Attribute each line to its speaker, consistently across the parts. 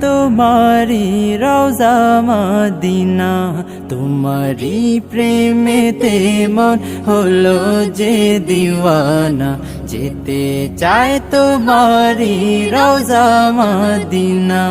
Speaker 1: তোমারি রোজা মদিনা। তোমারি প্রেমেতে মন হলো যে দিওয়ানা। যেতে চায় তোমারি রোজা মদিনা।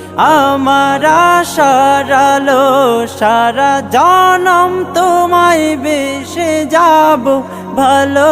Speaker 1: আমার সারালো সারা জনম তোমায় বেশে যাব ভালো।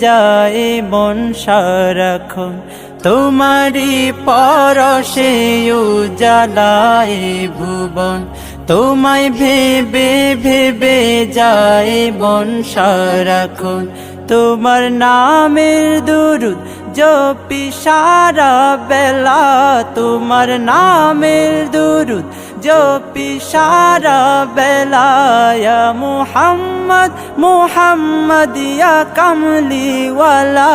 Speaker 1: যায় মন সারাক্ষণ। তোমারি পরশে ও জ্বালায় ভুবন। তোমায় ভেবে ভেবে যায় মন সারাক্ষণ। তোমার নামের দুরুদ জপি সারা বেলা। তোমার নামের দুরুদ জপি সারা বেলায় মোহাম্মদ মোহাম্মদিয়া কামলিওয়ালা।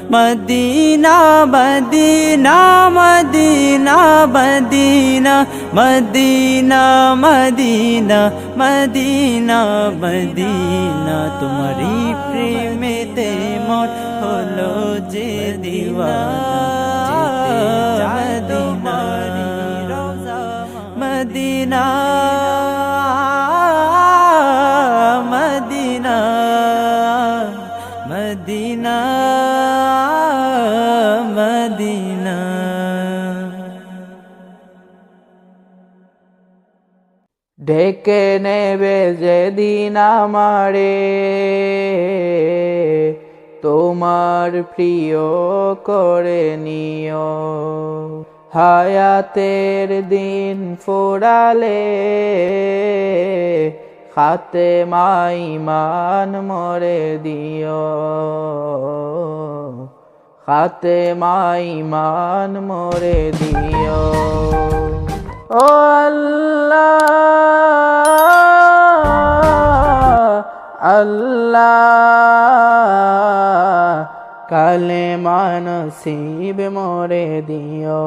Speaker 1: Medina Medina Medina Medina Medina Medina Medina Medina. তোমারি প্রেমেতে মন হলো যে দিওয়ানা মদিনা। Medina Medina.
Speaker 2: ডেকে নেবে যেদিন আমারে তোমার প্রিয় করে নিও। হায়াতের দিন ফোরালে খাতে মাইমান মরে দিও। খাতে মাইমান মরে দিও। ও আল্লাহ আল্লাহ কালে মানসিব মরে দিও।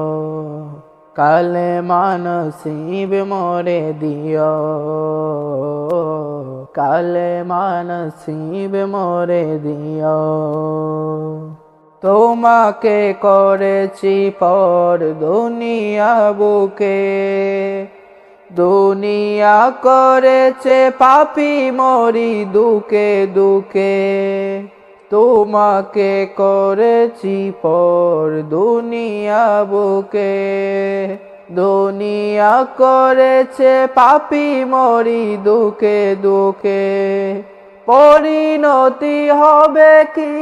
Speaker 2: কালে মানসিব মরে দিও। কালে মানসিব মরে দিও। তোমাকে করেছি পর দুনিয়া বুকে, দুনিয়া করেছে পাপি মরি দুকে দুকে। তোমাকে করেছি পর দুনিয়া বুকে। দুনিয়া করেছে পাপি মরি দুকে দুকে পরিণতি হবে কি?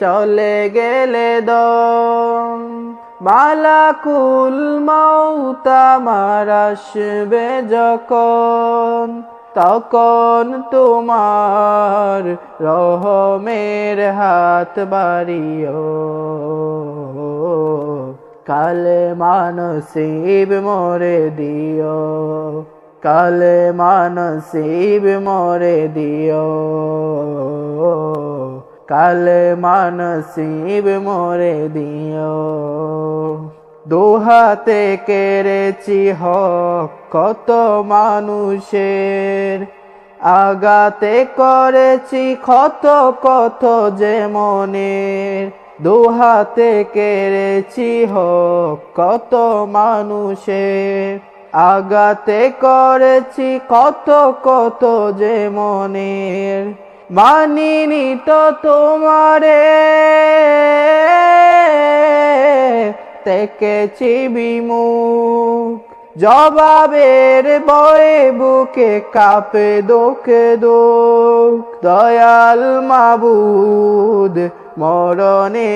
Speaker 2: চলে গেলে দম। মালাকুল মৌতা মার আসবে যখন। তখন তোমার রহমের হাত বাড়িও। কালে মানসিব মোরে দিও, কালে মানসিব মোরে দিও। কালে মানসিব মোরে দিও। দুহাতে কেড়েছি হক, কত মানুষের আগাতে করেছি কত কত যে মনের। দুহাতে কেড়েছি হক, কত মানুষের আগাতে করেছি কত কত যে মনের। মানিনি তো তোমারে। তেকেছি বিমুখ জবাবের বয়ে বুকে কাপে দোকে দোক দয়াল মাবুদ, মরণে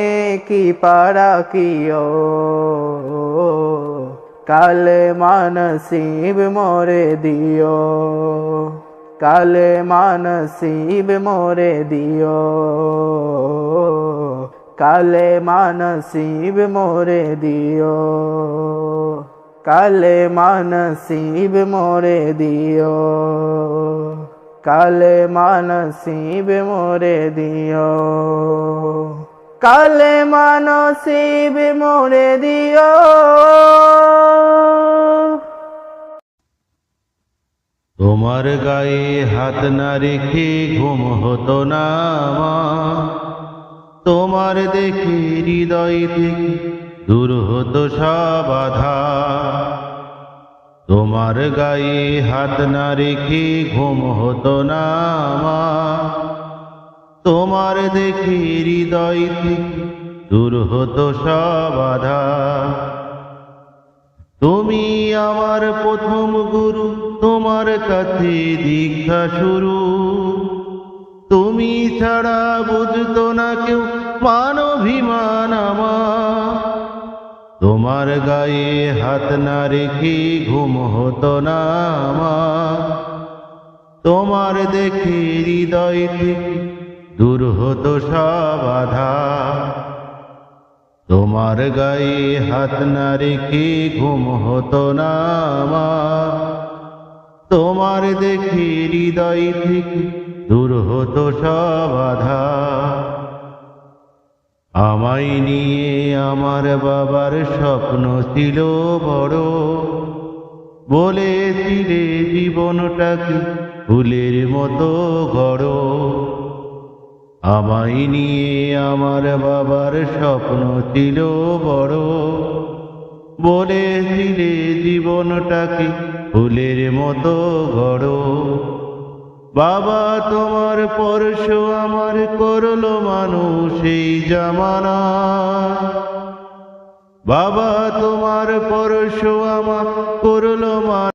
Speaker 2: কি পারা কিও কালে মানসিব মরে দিও। কালে মানসিব মরে দিও। কালে মানসিব মোরে দিও, কালে মানসিব মোরে দিও, কালে মানসিব মোরে দিও, কালে মানসিব মোরে দিও
Speaker 3: তোমার গায়ে হাত না রেখে ঘুম হতো না আমার। তোমার দেখে হৃদয় থেকে দূর হতো সব বাধা তোমার গায়ে হাত না রেখে ঘুম হতো না আমার। তোমার দেখে হৃদয় থেকে দূর হতো সব বাধা তুমি আমার প্রথম গুরু, তোমার কাছে দীক্ষা শুরু। তুমি ছাড়া বুঝতো না কেউ মানভিমান আমার। তোমার গায়ে হাত না রেখে ঘুম হতো না আমার। তোমার দেখে হৃদয় দূর হতো সব তোমার গায়ে হাত না রেখে ঘুম হতো না আমার। তোমার দেখে হৃদয় থেকে দূর হতো সব বাধা আমায় নিয়ে আমার বাবার স্বপ্ন ছিল বড়। বলেছিলে জীবনটাকে ফুলের মতো গড় আমায় নিয়ে আমার বাবার স্বপ্ন ছিল বড়। বলে বলেছিলে জীবনটাকে ফুলের মতো গড় বাবা তোমার পরশ আমার করল মানুষ এই জামানা। বাবা তোমার পরশ আমার করল মানুষ